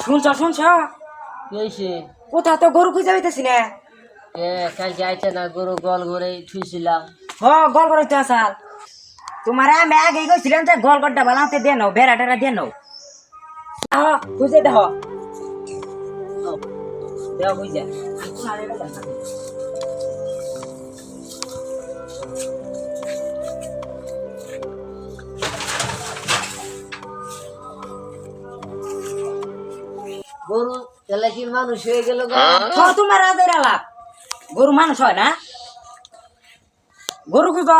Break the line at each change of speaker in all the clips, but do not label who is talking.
শুনছ শুনছ?
কি হয়েছে
কোথা তো গরু খুঁজে পাইতেছি না?
কে কালকে আইছে না গরু গল ঘরে
হ গল করতে আসাল তোমার আমি আগে গেছিলাম যে গল গড্ডা বালাতে দিয়ে নাও বেড়া টেরা দিয়ে নাও। হ খুঁজে দেহ খুঁজে।
গরু তাহলে কি মানুষ হয়ে গেল
তোমার আদের আলাপ। গরু মানুষ হয় না? গরু খুঁজ।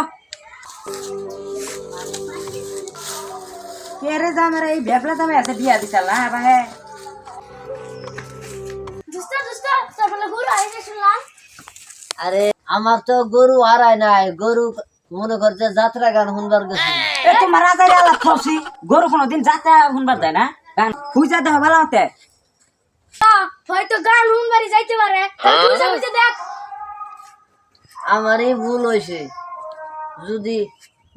কে রে জামের এই ভেবলা দামে আছে বিয়া দিছাল না ভাই
দুস্তা দুস্তা তারপরে গরু আইছে শুনলাম।
আরে আমার তো গরু হারায় নাই। গরু মনে করছে যাত্রা গান শুনবার গেছে।
তোমার আদের আলাপ খাওছি গরু কোনোদিন যাতে শুনবার দেয় না? গান খুঁজে দেহ ভালো হতে
হয়তো গান হুন বাড়ি যাইতে পারে। দেখ।
আমারই ভুল হয়েছে। যদি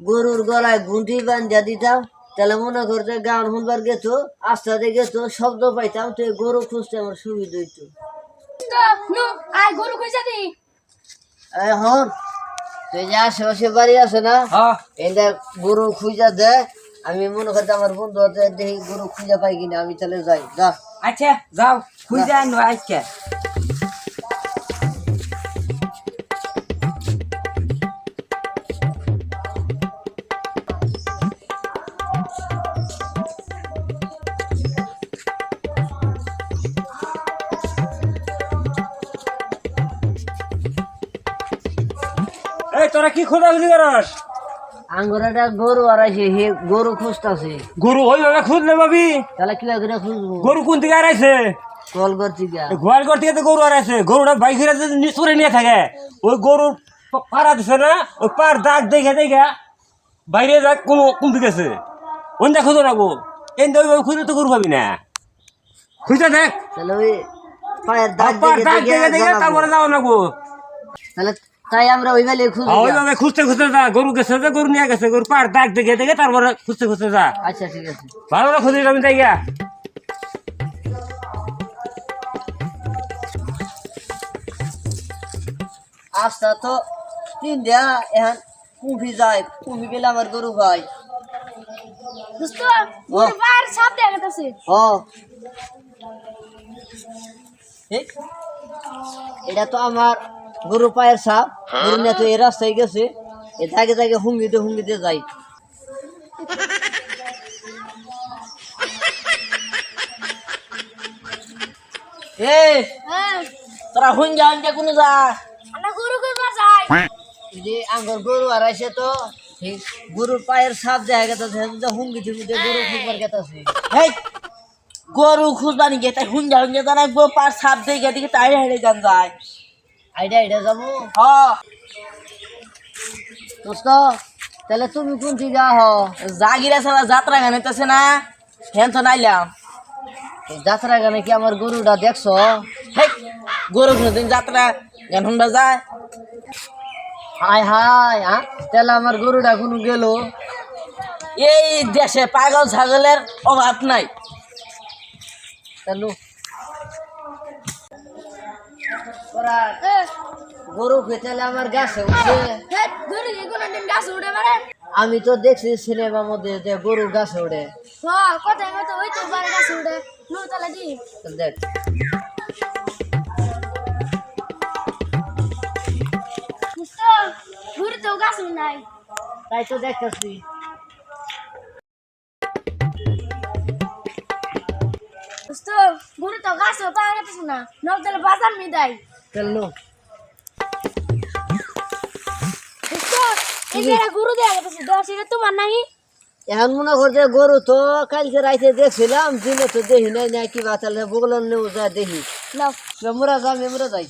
গরুর গলায় গুঁটি বান্ধা দিতাম তাহলে মনে করছে গান শুনবার গেতো আস্তে আস্তে গেতো শব্দ পাইতাম তো গরু খুঁজতে আমার সুবিধা হইতো।
গরু খুঁজে দি।
এখন তুই যে আশেপাশে বাড়ি আছে না
হ
এটা গরু খুঁজা দে আমি মনে করতে আমার বন্ধু আছে দেখি গরু খুঁজা পাই কিনা আমি তাহলে যাই যা।
আচ্ছা যাও খুঁজে আনো আজকে।
তোরা কি খোঁজা খুঁজি করস?
আঙ্গুরাটা গরু আড়াইছে হে গরু খুঁজতাছে।
গরু ওইভাবে খুঁজলে পাবি
তাহলে কি করে খুঁজবো?
গরু কোন থেকে আড়াইছে
কল করছি গা
গোয়াল ঘর থেকে তো গরু আড়াইছে গরুটা বাইক ফিরে যদি নিচুরে নিয়ে থাকে ওই গরুর পাড়া দিছে না ওই পার দাগ দেখে দেখে বাইরে দাগ কোন কমতে গেছে ওইটা খুঁজো রাখব এই ওইভাবে খুঁজে তো গরু পাবি না। খুঁজে দেখ।
তাহলে ওই পায়ের দাগ দেখে
দেখে
দেখে
দেখে। তারপরে যাও নাকবো
তাহলে তাই আমরা।
ওইভাবে খুঁজতে খুঁজতে যা গরু গেছে যে গরু নিয়ে গেছে গরু পার দেখে দেখে তারপরে খুঁজতে খুঁজতে যা।
আচ্ছা ঠিক আছে।
ভালো করে খুঁজে যাবি তাই গা
আস্তা তো তিন দেয়া এখন কুফি যায় কুফি গেলে আমার গরু ভাই
দুস্তা গরু পায়ের সাপ দেখা যাচ্ছে
ও এটা তো আমার গরু পায়ের সাপ গরু নিয়ে তো এই রাস্তায় গেছে এ জায়গায় জায়গায় হুঙ্গিতে হুঙ্গিতে যাই এ তোরা হুঙ্গা হুঙ্গা কোনো যা
গরু
এই যে আঙ্গর গরু হারাইছে তো গরুর পায়ের সাপ দেখা গেছে হুঙ্গি ঠুঙ্গিতে গরু খুঁজবার গেছে
হেই গরু খুঁজবানি গে তাই হুঞ্জা হুঞ্জা জানা গো পার সাপ দেখে দিকে তাই হেরে যান যায়।
আইডিয়া আইডিয়া যাব।
হ
দোস্ত তাহলে তুমি কোন দিকে আহ?
জাগিরা সালা যাত্রা গান হইতেছে না? হেন তো নাইলাম
যাত্রা গানে কি আমার গরুটা দেখছ?
গরু কোনদিন যাত্রা গান শুনবা যায়?
হাই হাই হ্যাঁ তাহলে আমার গরুটা কোনো গেল?
এই দেশে পাগল ছাগলের অভাব নাই।
তাহলে গরু খেতে আমার গাছে উঠে।
গরু কি কোনোদিন গাছ উঠে পারে।
আমি তো দেখছি সিনেমার মধ্যে যে গরু গাছে ওঠে
হ্যাঁ কোথায় গাছ তাহলে দি।
দেখ।
তো গাছ নাই।
তাই তো দেখতেছি।
দুস্তা তো গাছ পাওয়া যাচ্ছে না। বাজার মি দেয় তোমার
এখন মনে করছে গরু তো কালকে রাইতে দেখছিলাম দিনে তো দেখি নাই না কি বা তাহলে বগলন নেও। যা দেখি
নাও
মেমরা যা যাই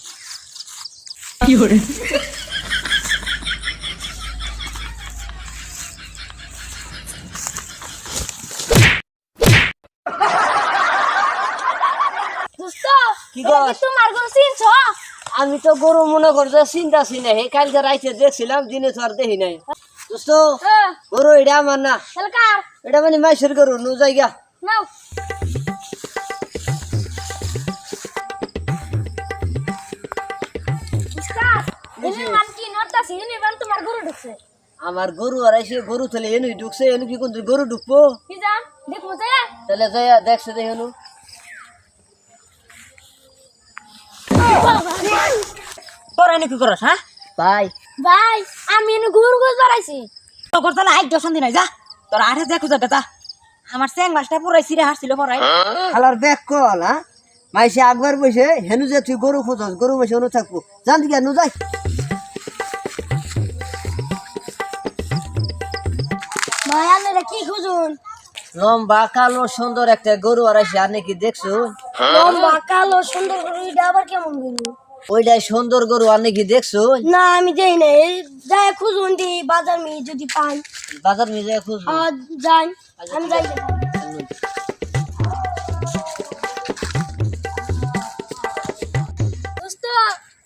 কি
এটা
কস?
তোমার গরু চিনছ?
আমি তো গরু মনে করছে চিন্তা চিনে হে কালকে রাইতে দেখছিলাম দিনে তো আর দেখি নাই। দোস্ত গরু এটা আমার না। এটা মানে মাইসের গরু নু জায়গা। আমার গরু আর এসে গরু তাহলে এনু ঢুকছে এনু কি কোন গরু ঢুকবো? তাহলে দেখছে দেখে
তোর এনে কি করস হ্যাঁ?
ভাই।
ভাই আমি এনে বাড়াইছি
যা। তোর আমার স্যাং মাছটা পুরাই সিরে হাসছিল পরাই।
খালার ব্যাগ কল হ্যাঁ? মাইসে একবার বসে হেনু যে তুই গরু খোঁজস গরু বসে অনু থাকব। জান দিকে নু যাই।
কি খুঁজুন?
লম্বা কালো সুন্দর একটা গরু আর আর নাকি দেখছ?
লম্বা কালো সুন্দর গরু এটা আবার কেমন গরু?
ওইটাই সুন্দর গরু আর নাকি দেখছ?
না আমি যাই না যাই খুঁজুন দি বাজার মি যদি পাই
বাজার যায় খুঁজবো।
আর যাই। আমি যাই।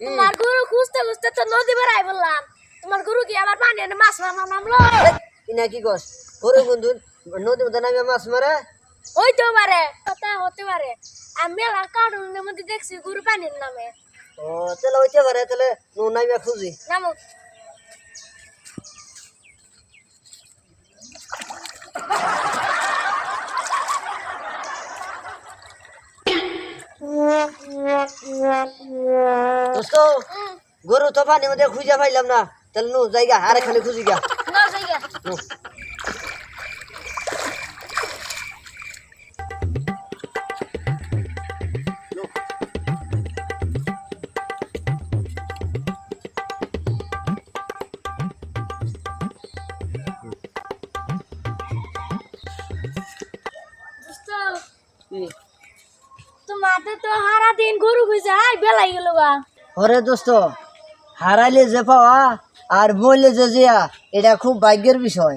তোমার গরু খুঁজতে খুঁজতে তো নদী বেড়াই বললাম। তোমার গরু কি আবার পানি মাছ মারা নামলো
কিনা কি কস? গরু বন্ধু নদী মধ্যে নামে মাছ মারে?
ওই তো পারে কথা হতে পারে। আমি মেলা কার্টুনের মধ্যে দেখছি গরু পানির নামে।
ও তাহলে হইতে পারে তাহলে নু নামে খুঁজি।
নামো।
দোস্ত গরু তো মধ্যে খুঁজে পাইলাম না তাহলে নু জায়গা আরে খালি খুঁজি গা
না। জায়গা তোমাদের তো হারা দিন গরু খুঁজে আই বেলাই গেল গা
ওরে দোস্ত হারাইলে যে পাওয়া আর মরলে যে জিয়া এটা খুব ভাগ্যের বিষয়